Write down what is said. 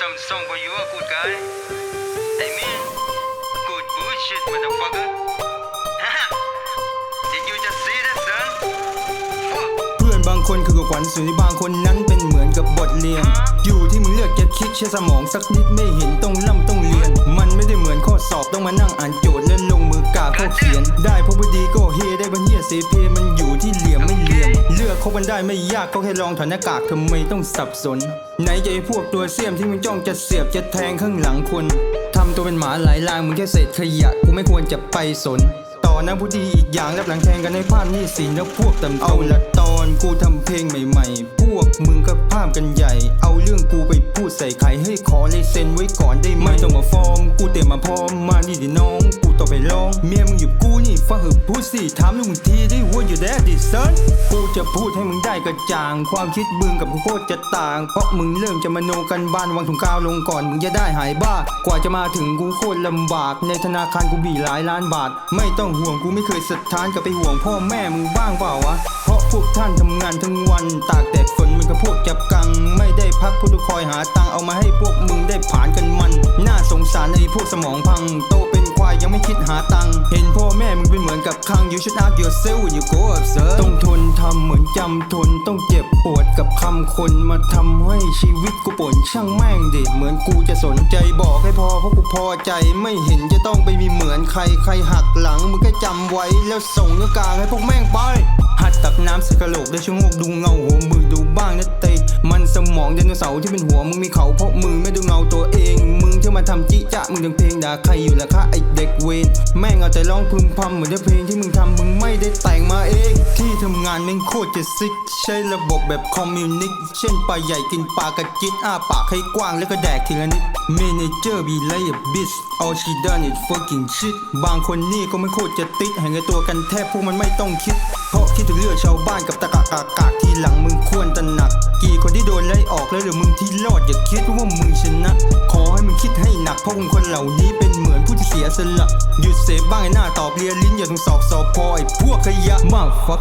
some song for you, a good guy. Hey man, good bullshit, motherfucker. Did you just see that, son? Fuck. เพื่อนบางคนคือกับขวัญส่วนที่บางคนนั้นเป็นเหมือนกับบทเรียน อยู่ที่มึงเลือกจะคิดใช้สมองสักนิดไม่เห็นต้องล่ำต้องเรียน มันไม่ได้เหมือนข้อสอบต้องมานั่งอ่านโจทย์และลงมือกาเข้าเขียน ได้พบว่าดีก็เฮได้บันเฮียเสเพมันอยู่ที่เหลี่ยมไม่ คบกันได้ไม่ยากก็แค่ลองถอดหน้ากากทำไมต้องสับสน ไหนจะไอ้พวกตัวเสียมที่มึงจ้องจะเสียบจะแทงข้างหลังคนทำตัวเป็นหมาหลายลางมึงแค่เศษขยะกูไม่ควรจะไปสน ต่อนะผู้ดีอีกอย่างรับหลังแทงกันในภาพนี่สินแล้วพวกตำเอาละตอนกูทำเพลงใหม่ ๆ พวกมึงก็ภาพกันใหญ่ เอาเรื่องกูไปพูดใส่ใครให้ขอลายเซ็นไว้ก่อนได้ไหมไม่ต้องมาฟ้องกูเตรียมมาพร้อมมานี่ดิน้อง ไปร้องเมียมึงอยู่กูนี่ฟังเหอะพูดสิถามลูกมึงทีได้ว่าอยู่แดดิเซิร์กูจะพูดให้มึงได้กระจ่าง ความคิดมึงกับกูโคตรจะต่าง เพราะมึงเริ่มจะมโนกันบ้านวางถุงกาวลงก่อนมึงจะได้หายบ้า กว่าจะมาถึงกูโคตรลำบาก ในธนาคารกูบีหลายล้านบาท ไม่ต้องห่วงกูไม่เคยสะท้านกับไปห่วงพ่อแม่มึงบ้างเปล่าวะ เพราะพวกท่านทำงานทั้งวันตากแดดฝนมันก็พวกจับกัง ไม่ได้พักพวกทุกคอยหาตังเอามาให้พวกมึงได้ผ่านกันมัน น่าสงสารในพวกสมองพังโตเป็น ควายยังไม่คิดหาตังค์เห็นพ่อแม่มึงเป็นเหมือนกับคัง you should ask yourself when you go observe ต้องทนทำเหมือนจำทนต้องเจ็บปวดกับคำคนมาทำให้ชีวิตกูปนช่างแม่งดิเหมือนกูจะสนใจบอกให้พอเพราะกูพอใจไม่เห็นจะต้องไปมีเหมือนใครใครหักหลังมึงก็จำไว้แล้วส่งนิ้วกลางให้พวกแม่งไปหัดตักน้ำใส่กระโหลกได้ชั่วโมงดูเงาหัวมือดูบ้างนะเตมันสมองไดโนเสาร์ที่เป็นหัวมึงมีเขาเพราะมึงไม่ดูเงาตัวเอง มึงที่มาทำจิจะมึงถึงเพลงด่าใครอยู่ล่ะคะไอเด็กเวนแม่งเอาแต่ร้องพึมพำเหมือนจะเพลงที่มึงทำมึงไม่ได้แต่งมาเอง ที่ทำงานแม่งโคตรจะซิก ใช้ระบบแบบคอมมิวนิสต์เช่นปลาใหญ่กินปลากระจิตอ้าปากให้กว้างแล้วก็แดกทีละนิด Manager be like a bitch all she done is fucking shit บางคนนี่ก็ไม่โคตรจะติดแห่งไอตัวกันแทบพวกมันไม่ต้องคิด เพราะคิดถึงเรื่องชาวบ้านกับตะกะกากากทีหลังมึงควรตระหนัก กี่คนที่โดนไล่ออกแล้วหรือมึงที่รอดอย่าคิดว่ามึงชนะ คิดให้หนักเพราะคนคนเหล่านี้เป็นเหมือนผู้ที่เสียสละ หยุดเสพบ้างไอ้หน้าตอบเลียลิ้นอย่าต้องสอกสอบพอไอ้พวกขยะมากฟัก